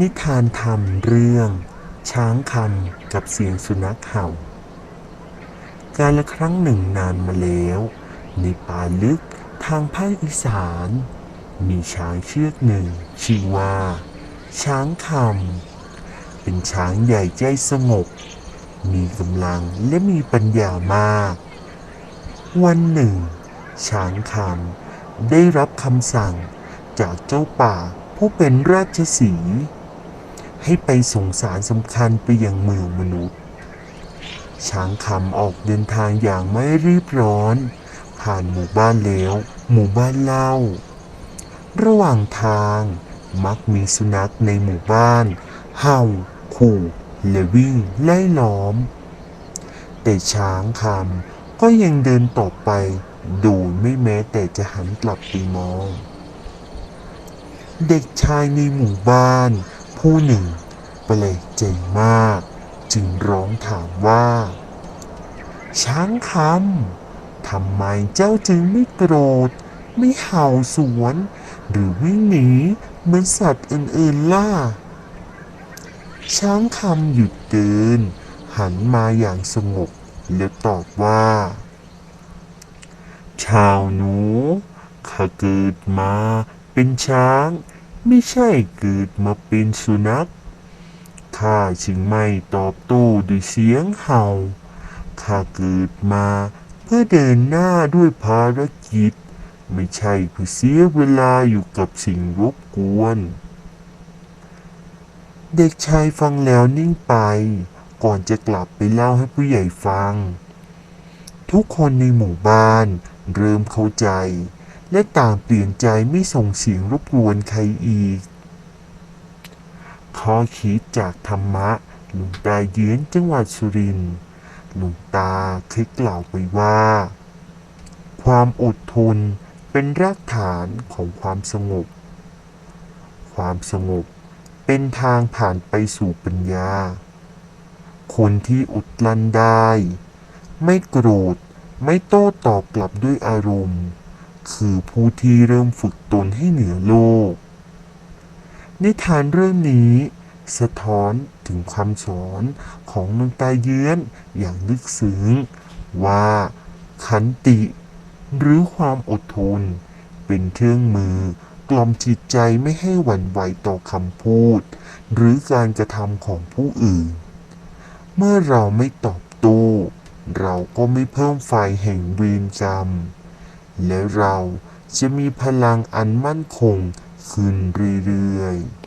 นิทานธรรมเรื่อง ช้างคำกับเสียงสุนัขเห่า การละครั้งหนึ่งนานมาแล้ว ในป่าลึกทางภาคอีสาน มีช้างเชือกหนึ่ง ชื่อว่า ช้างคำเป็นช้างใหญ่ใจสงบ มีกำลังและมีปัญญามาก วันหนึ่ง ช้างคำได้รับคำสั่งจากเจ้าป่าผู้เป็นราชสีห์ ให้ไปส่งสารสำคัญไปยังเมืองมนุษย์ ช้างคำออกเดินทางอย่างไม่รีบร้อน ผ่านหมู่บ้านแล้วหมู่บ้านเล่า ระหว่างทางมักมีสุนัขในหมู่บ้าน เห่า ขู่และวิ่งไล่ล้อม แต่ช้างคำก็ยังเดินต่อไปดยไม่แม้แต่จะหันกลับไปมอง เด็กชายในหมู่บ้าน ผู้หนึ่งแปลกใจมาก จึงร้องถามว่า ช้างคำทำไมเจ้าจึงไม่โกรธ ไม่เห่าสวน หรือวิ่งหนีเหมือนสัตว์อื่นๆล่ะช้างคำหยุดเดิน หันมาอย่างสงบแล้วตอบว่า ชาวหนูข้าเกิดมาเป็นช้าง ไม่ใช่เกิดมาเป็นสุนัข ข้าจึงไม่ตอบโต้ด้วยเสียงเห่า ข้าเกิดมาเพื่อเดินหน้าด้วยภารกิจ ไม่ใช่เพื่อเสียเวลาอยู่กับสิ่งรบกวน เด็กชายฟังแล้วนิ่งไป ก่อนจะกลับไปเล่าให้ผู้ใหญ่ฟัง ทุกคนในหมู่บ้านเริ่มเข้าใจ และต่างเปลี่ยนใจไม่ส่งเสียงรบกวนใครอีก ข้อคิดจากธรรมะหลวงตาเยื้นจังหวัดสุรินทร์หลวงตาเคยกล่าวไปว่า ความอดทนเป็นรากฐานของความสงบ ความสงบเป็นทางผ่านไปสู่ปัญญา คนที่อดลันได้ ไม่โกรธ ไม่โต้ตอบกลับด้วยอารมณ์ คือผู้ที่เริ่มฝึกตนให้เหนือโลก นิทานเรื่องนี้ สะท้อนถึงคำสอนของหลวงตาเยื้อนอย่างลึกซึ้งว่าขันติ หรือความอดทน เป็นเครื่องมือกล่อมจิตใจไม่ให้หวั่นไหวต่อคำพูด หรือการกระทำของผู้อื่น เมื่อเราไม่ตอบโต้เราก็ไม่เพิ่มไฟแห่งเวรกรรม และเราจะมีพลังอันมั่นคงขึ้นเรื่อยๆ